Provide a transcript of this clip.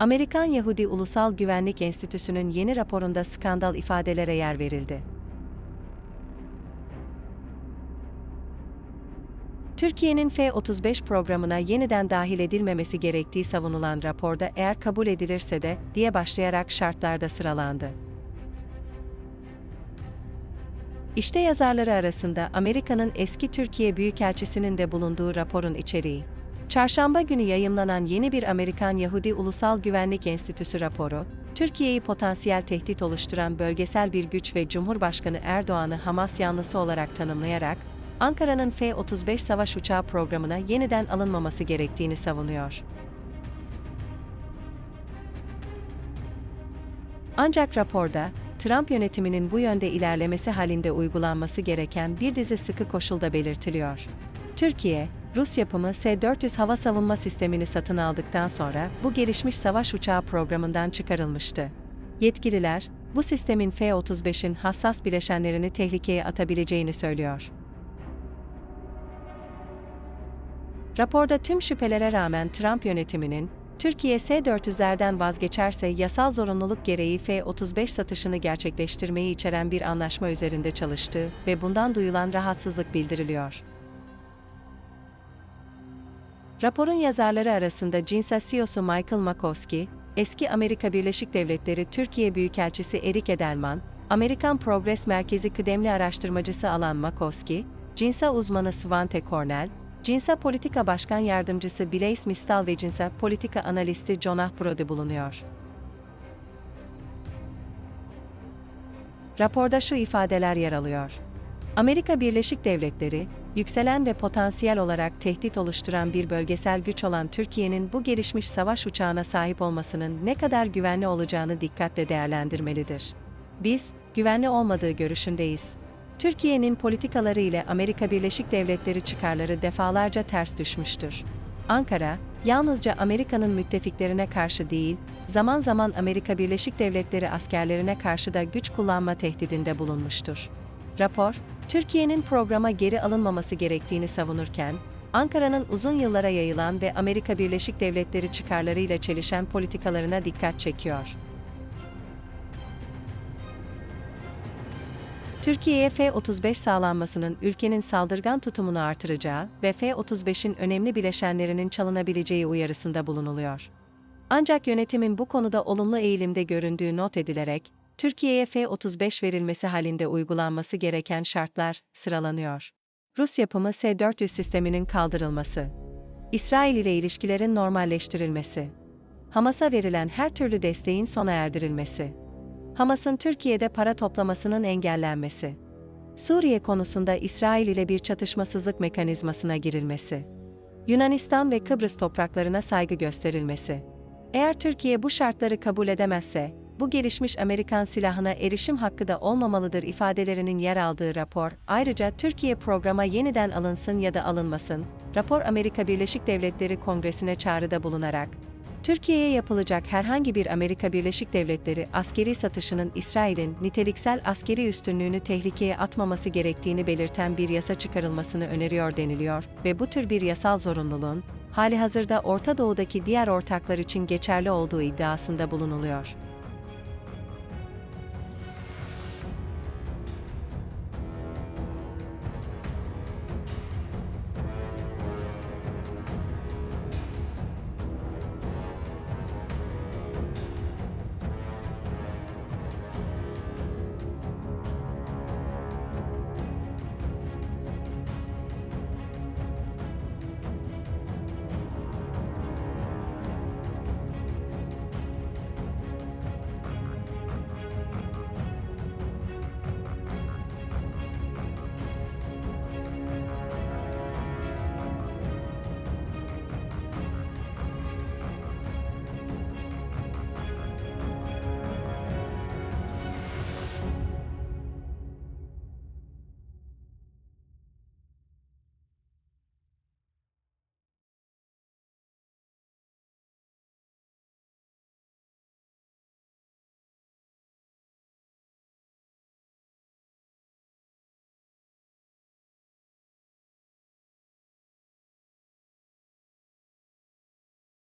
Amerikan Yahudi Ulusal Güvenlik Enstitüsü'nün yeni raporunda skandal ifadelere yer verildi. Türkiye'nin F-35 programına yeniden dahil edilmemesi gerektiği savunulan raporda eğer kabul edilirse de diye başlayarak şartlarda sıralandı. İşte yazarları arasında Amerika'nın eski Türkiye Büyükelçisi'nin de bulunduğu raporun içeriği. Çarşamba günü yayımlanan yeni bir Amerikan Yahudi Ulusal Güvenlik Enstitüsü raporu, Türkiye'yi potansiyel tehdit oluşturan bölgesel bir güç ve Cumhurbaşkanı Erdoğan'ı Hamas yanlısı olarak tanımlayarak, Ankara'nın F-35 savaş uçağı programına yeniden alınmaması gerektiğini savunuyor. Ancak raporda, Trump yönetiminin bu yönde ilerlemesi halinde uygulanması gereken bir dizi sıkı koşulda belirtiliyor. Türkiye, Rus yapımı S-400 hava savunma sistemini satın aldıktan sonra bu gelişmiş savaş uçağı programından çıkarılmıştı. Yetkililer, bu sistemin F-35'in hassas bileşenlerini tehlikeye atabileceğini söylüyor. Raporda tüm şüphelere rağmen Trump yönetiminin, Türkiye S-400'lerden vazgeçerse yasal zorunluluk gereği F-35 satışını gerçekleştirmeyi içeren bir anlaşma üzerinde çalıştığı ve bundan duyulan rahatsızlık bildiriliyor. Raporun yazarları arasında CINSA CEO'su Michael Makowski, eski Amerika Birleşik Devletleri Türkiye Büyükelçisi Erik Edelman, Amerikan Progress Merkezi kıdemli araştırmacısı Alan Makowski, CINSA uzmanı Svante Cornell, CINSA Politika Başkan Yardımcısı Blaise Mistal ve CINSA Politika Analisti Jonah Brody bulunuyor. Raporda şu ifadeler yer alıyor. Amerika Birleşik Devletleri, yükselen ve potansiyel olarak tehdit oluşturan bir bölgesel güç olan Türkiye'nin bu gelişmiş savaş uçağına sahip olmasının ne kadar güvenli olacağını dikkatle değerlendirmelidir. Biz, güvenli olmadığı görüşündeyiz. Türkiye'nin politikaları ile Amerika Birleşik Devletleri çıkarları defalarca ters düşmüştür. Ankara, yalnızca Amerika'nın müttefiklerine karşı değil, zaman zaman Amerika Birleşik Devletleri askerlerine karşı da güç kullanma tehdidinde bulunmuştur. Rapor, Türkiye'nin programa geri alınmaması gerektiğini savunurken, Ankara'nın uzun yıllara yayılan ve Amerika Birleşik Devletleri çıkarlarıyla çelişen politikalarına dikkat çekiyor. Türkiye'ye F-35 sağlanmasının ülkenin saldırgan tutumunu artıracağı ve F-35'in önemli bileşenlerinin çalınabileceği uyarısında bulunuluyor. Ancak yönetimin bu konuda olumlu eğilimde göründüğü not edilerek, Türkiye'ye F-35 verilmesi halinde uygulanması gereken şartlar sıralanıyor. Rus yapımı S-400 sisteminin kaldırılması, İsrail ile ilişkilerin normalleştirilmesi, Hamas'a verilen her türlü desteğin sona erdirilmesi, Hamas'ın Türkiye'de para toplamasının engellenmesi, Suriye konusunda İsrail ile bir çatışmasızlık mekanizmasına girilmesi, Yunanistan ve Kıbrıs topraklarına saygı gösterilmesi. Eğer Türkiye bu şartları kabul edemezse, bu gelişmiş Amerikan silahına erişim hakkı da olmamalıdır ifadelerinin yer aldığı rapor, ayrıca Türkiye programa yeniden alınsın ya da alınmasın, rapor Amerika Birleşik Devletleri Kongresi'ne çağrıda bulunarak, Türkiye'ye yapılacak herhangi bir Amerika Birleşik Devletleri askeri satışının İsrail'in niteliksel askeri üstünlüğünü tehlikeye atmaması gerektiğini belirten bir yasa çıkarılmasını öneriyor deniliyor ve bu tür bir yasal zorunluluğun, hali hazırda Orta Doğu'daki diğer ortaklar için geçerli olduğu iddiasında bulunuluyor.